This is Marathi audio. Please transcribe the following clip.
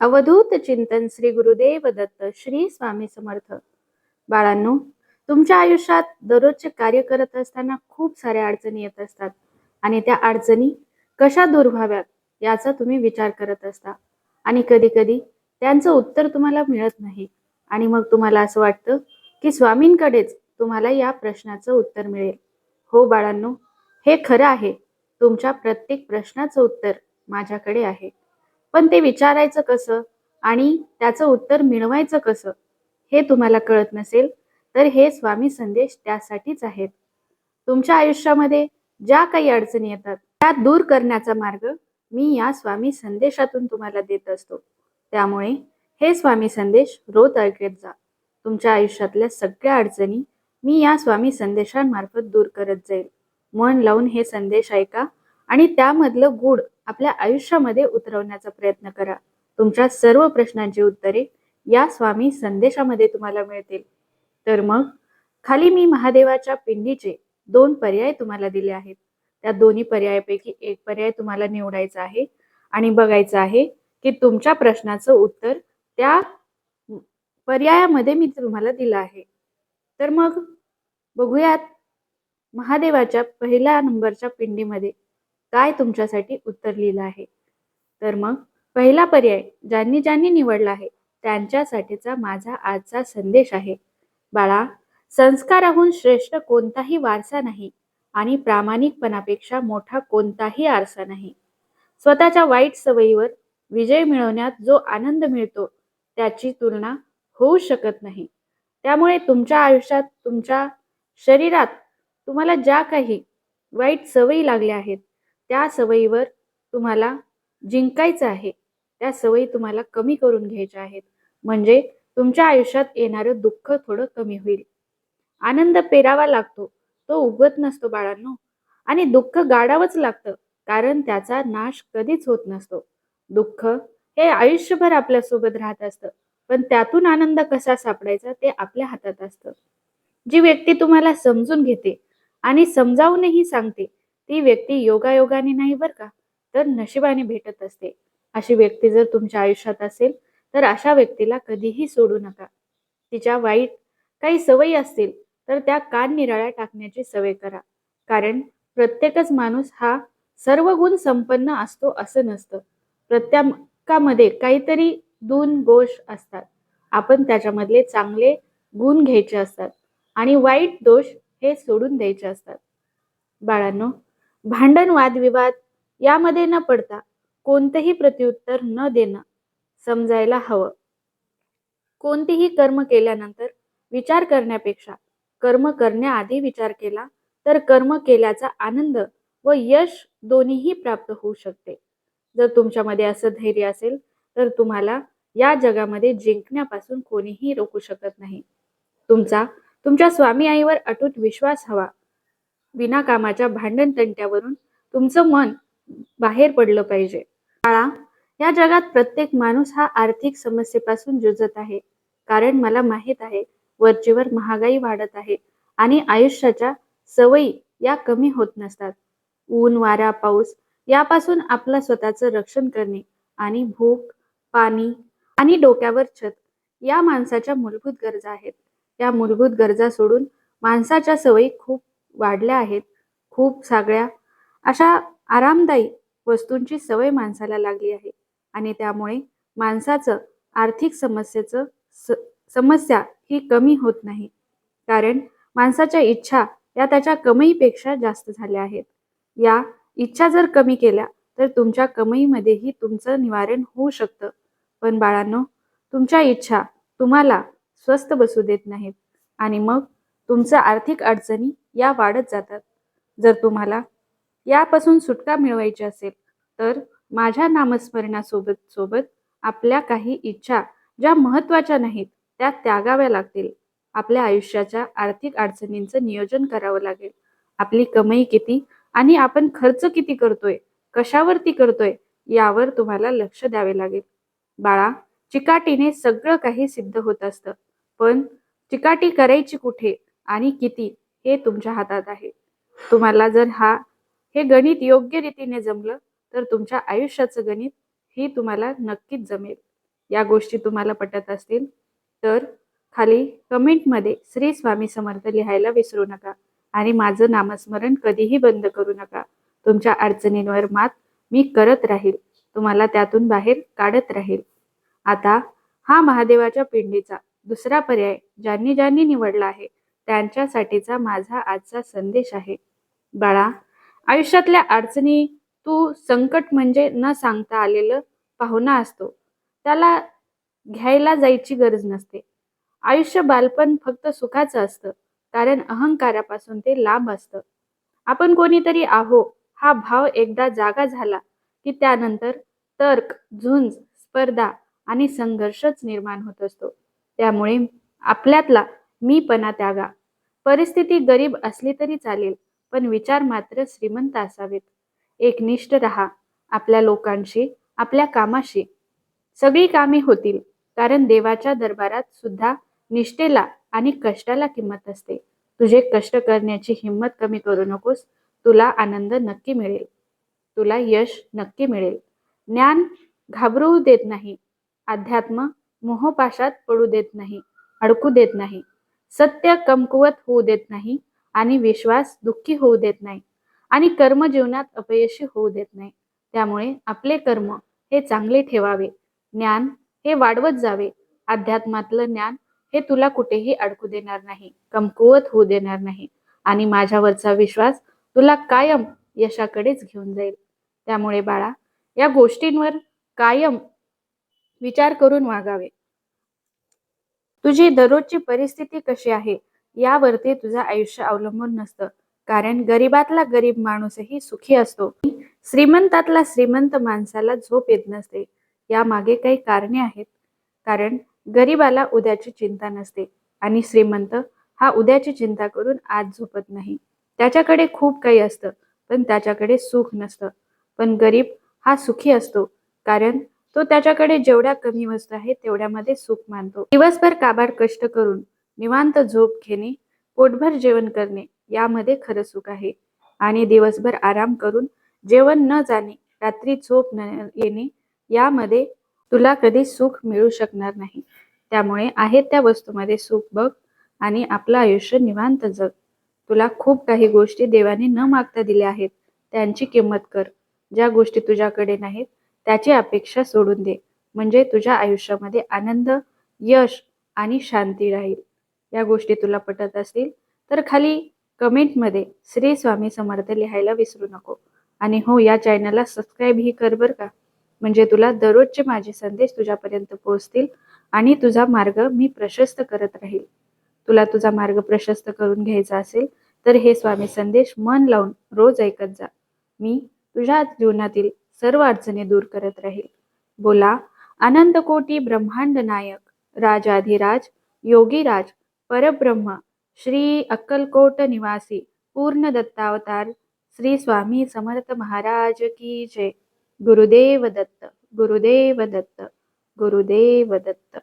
अवधूत चिंतन श्री गुरुदेव दत्त श्री स्वामी समर्थ. बाळांनो तुमच्या आयुष्यात दररोजचे कार्य करत असताना खूप साऱ्या अडचणी येत असतात आणि त्या अडचणी कशा दूर व्हाव्यात याचा तुम्ही विचार करत असता आणि कधी कधी त्यांचं उत्तर तुम्हाला मिळत नाही आणि मग तुम्हाला असं वाटतं की स्वामींकडेच तुम्हाला या प्रश्नाचं उत्तर मिळेल. हो बाळांनो हे खरं आहे. तुमच्या प्रत्येक प्रश्नाचं उत्तर माझ्याकडे आहे. पण ते विचारायचं कसं आणि त्याचं उत्तर मिळवायचं कसं हे तुम्हाला कळत नसेल तर हे स्वामी संदेश त्यासाठीच आहेत. तुमच्या आयुष्यामध्ये ज्या काही अडचणी येतात त्या दूर करण्याचा मार्ग मी या स्वामी संदेशातून तुम्हाला देत असतो. त्यामुळे हे स्वामी संदेश रोज ऐकत जा. तुमच्या आयुष्यातल्या सगळ्या अडचणी मी या स्वामी संदेशांमार्फत दूर करत जाईल. मन लावून हे संदेश ऐका आणि त्यामधलं गुढ आपल्या आयुष्यामध्ये उतरवण्याचा प्रयत्न करा. तुमच्या सर्व प्रश्नांची उत्तरे या स्वामी संदेशामध्ये तुम्हाला मिळतील. तर मग खाली मी महादेवाच्या पिंडीचे दोन पर्याय तुम्हाला दिले आहेत. त्या दोन्ही पर्यायापैकी एक पर्याय तुम्हाला निवडायचा आहे आणि बघायचं आहे की तुमच्या प्रश्नाचं उत्तर त्या पर्यायामध्ये मी तुम्हाला दिलं आहे. तर मग बघूयात महादेवाच्या पहिल्या नंबरच्या पिंडीमध्ये काय तुमच्यासाठी उत्तर लिहिलं आहे? तर मग पहिला पर्याय ज्यांनी ज्यांनी निवडला आहे त्यांच्यासाठीचा माझा आजचा संदेश आहे. बाळा संस्काराहून श्रेष्ठ कोणताही वारसा नाही आणि प्रामाणिकपणापेक्षा मोठा कोणताही आरसा नाही. स्वतःच्या वाईट सवयीवर विजय मिळवण्यात जो आनंद मिळतो त्याची तुलना होऊ शकत नाही. त्यामुळे तुमच्या आयुष्यात तुमच्या शरीरात तुम्हाला ज्या काही वाईट सवयी लागल्या आहेत त्या सवयीवर तुम्हाला जिंकायचं आहे त्या सवयी तुम्हाला कमी करून घ्यायच्या आहेत. म्हणजे तुमच्या आयुष्यात येणारं दुःख थोडं कमी होईल. आनंद पेरावा लागतो तो उगवत नसतो बाळांनो. आणि दुःख गाडावंच लागतं कारण त्याचा नाश कधीच होत नसतो. दुःख हे आयुष्यभर आपल्यासोबत राहत असतं पण त्यातून आनंद कसा सापडायचा ते आपल्या हातात असतं. जी व्यक्ती तुम्हाला समजून घेते आणि समजावूनही सांगते ती व्यक्ती योगायोगाने नाही बरं का तर नशिबाने भेटत असते. अशी व्यक्ती जर तुमच्या आयुष्यात असेल तर अशा व्यक्तीला कधीही सोडू नका. तिच्या वाईट काही सवयी असतील तर त्या कान निराळ्या टाकण्याची सवय करा. कारण प्रत्येकच माणूस हा सर्व गुण संपन्न असतो असं नसतं. प्रत्येकामध्ये काहीतरी दोन गोष असतात. आपण त्याच्यामधले चांगले गुण घ्यायचे असतात आणि वाईट दोष हे सोडून द्यायचे असतात. बाळांनो भांडण वादविवाद यामध्ये न पडता कोणतेही प्रत्युत्तर न देणं समजायला हवं. कोणतेही कर्म केल्यानंतर विचार करण्यापेक्षा कर्म करण्याआधी विचार केला तर कर्म केल्याचा आनंद व यश दोन्हीही प्राप्त होऊ शकते. जर तुमच्यामध्ये असं धैर्य असेल तर तुम्हाला या जगामध्ये जिंकण्यापासून कोणीही रोखू शकत नाही. तुमचा तुमच्या स्वामी आईवर अटूट विश्वास हवा. विनाकामाच्या भांडण तंट्यावरून तुमचं मन बाहेर पडलं पाहिजे. काळा या जगात प्रत्येक माणूस हा आर्थिक समस्येपासून जुजत आहे. कारण मला माहीत आहे वरचीवर महागाई वाढत आहे आणि आयुष्याच्या सवयी या कमी होत नसतात. ऊन वारा पाऊस यापासून आपलं स्वतःचं रक्षण करणे आणि भूक पाणी आणि डोक्यावर छत या माणसाच्या मूलभूत गरजा आहेत. या मूलभूत गरजा सोडून माणसाच्या सवयी खूप वाढल्या आहेत. खूप सगळ्या अशा आरामदायी वस्तूंची सवय माणसाला लागली आहे आणि त्यामुळे माणसाचं आर्थिक समस्येचं स समस्या ही कमी होत नाही. कारण माणसाच्या इच्छा या त्याच्या कमाईपेक्षा जास्त झाल्या आहेत. या इच्छा जर कमी केल्या तर तुमच्या कमाईमध्येही तुमचं निवारण होऊ शकतं. पण बाळांनो तुमच्या इच्छा तुम्हाला स्वस्त बसू देत नाहीत आणि मग तुमचं आर्थिक अडचणी या वाढत जातात. जर तुम्हाला यापासून सुटका मिळवायची असेल तर माझ्या नामस्मरणासोबत सोबत आपल्या काही इच्छा ज्या महत्त्वाच्या नाहीत त्या त्यागाव्या लागतील. आपल्या आयुष्याच्या आर्थिक अडचणींचं नियोजन करावं लागेल. आपली कमाई किती आणि आपण खर्च किती करतोय कशावरती करतोय यावर तुम्हाला लक्ष द्यावे लागेल. बाळा चिकाटीने सगळं काही सिद्ध होत असतं पण चिकाटी करायची कुठे आणि किती हे तुमच्या हातात आहे. तुम्हाला जर हा हे गणित योग्य रीतीने जमलं तर तुमच्या आयुष्याचं गणित ही तुम्हाला नक्कीच जमेल. या गोष्टी तुम्हाला पटत असतील तर खाली कमेंटमध्ये श्री स्वामी समर्थ लिहायला विसरू नका आणि माझं नामस्मरण कधीही बंद करू नका. तुमच्या अडचणींवर मात मी करत राहील. तुम्हाला त्यातून बाहेर काढत राहील. आता हा महादेवाच्या पिंडीचा दुसरा पर्याय ज्यांनी ज्यांनी निवडला आहे त्यांच्यासाठीचा माझा आजचा संदेश आहे. बाळा आयुष्यातल्या अडचणी तू संकट म्हणजे न सांगता आलेलं पाहुणा असतो. त्याला घ्यायला जायची गरज नसते. आयुष्य बालपण फक्त सुखाचं असतं कारण अहंकारापासून ते लांब असतं. आपण कोणीतरी आहो हा भाव एकदा जागा झाला की त्यानंतर तर्क झुंज स्पर्धा आणि संघर्षच निर्माण होत असतो. त्यामुळे आपल्यातला मीपणा त्यागा. परिस्थिती गरीब असली तरी चालेल पण विचार मात्र श्रीमंत असावेत. एकनिष्ठ रहा आपल्या लोकांशी आपल्या कामाशी. सगळी कामे होतील कारण देवाच्या दरबारात सुद्धा निष्ठेला आणि कष्टाला किंमत असते. तुझे कष्ट करण्याची हिंमत कमी करू नकोस तुला आनंद नक्की मिळेल. तुला यश नक्की मिळेल. ज्ञान घाबरवू देत नाही अध्यात्म मोहपाशात पडू देत नाही अडकू देत नाही. सत्य कमकुवत होऊ देत नाही आणि विश्वास दुःखी होऊ देत नाही आणि कर्म जीवनात अपयशी होऊ देत नाही. त्यामुळे आपले कर्म हे चांगले ठेवावे. ज्ञान हे वाढवत जावे. अध्यात्मातलं ज्ञान हे तुला कुठेही अडकू देणार नाही कमकुवत होऊ देणार नाही आणि माझ्यावरचा विश्वास तुला कायम यशाकडेच घेऊन जाईल. त्यामुळे बाळा या गोष्टींवर कायम विचार करून वागावे. तुझी दररोजची परिस्थिती कशी आहे? यावरती तुझं आयुष्य अवलंबून नसतं. कारण गरीबातला गरीब माणूसही सुखी असतो. श्रीमंतातला श्रीमंत माणसाला झोप येत नसते. यामागे काही कारणे आहेत. कारण गरीबाला उद्याची चिंता नसते आणि श्रीमंत हा उद्याची चिंता करून आज झोपत नाही. त्याच्याकडे खूप काही असतं पण त्याच्याकडे सुख नसतं. पण गरीब हा सुखी असतो. कारण तो त्याच्याकडे जेवढ्या कमी वस्तू आहेत तेवढ्यामध्ये सुख मानतो. दिवसभर काबाड कष्ट करून निवांत झोप घेणे पोटभर जेवण करणे यामध्ये खरं सुख आहे. आणि दिवसभर आराम करून जेवण न जाणे रात्री झोप न येणे यामध्ये तुला कधी सुख मिळू शकणार नाही. त्यामुळे आहेत त्या वस्तूमध्ये सुख बघ आणि आपलं आयुष्य निवांत जग. तुला खूप काही गोष्टी देवाने न मागता दिल्या आहेत. त्यांची किंमत कर. ज्या गोष्टी तुझ्याकडे नाहीत त्याची अपेक्षा सोडून दे. म्हणजे तुझ्या आयुष्यामध्ये आनंद यश आणि शांती राहील. या गोष्टी तुला पटत असतील तर खाली कमेंटमध्ये श्री स्वामी समर्थ लिहायला विसरू नको. आणि हो या चॅनलला सबस्क्राईबही कर बरं का. म्हणजे तुला दररोजचे माझे संदेश तुझ्यापर्यंत पोहोचतील आणि तुझा मार्ग मी प्रशस्त करत राहील. तुला तुझा मार्ग प्रशस्त करून घ्यायचा असेल तर हे स्वामी संदेश मन लावून रोज ऐकत जा. मी तुझ्या जीवनातील सर्व अडचणी दूर करत राहील. बोला अनंत कोटी ब्रह्मांड नायक राजाधिराज योगीराज परब्रह्म श्री अक्कलकोट निवासी पूर्ण दत्तावतार श्री स्वामी समर्थ महाराज की जय. गुरुदेव दत्त गुरुदेव दत्त गुरुदेव दत्त.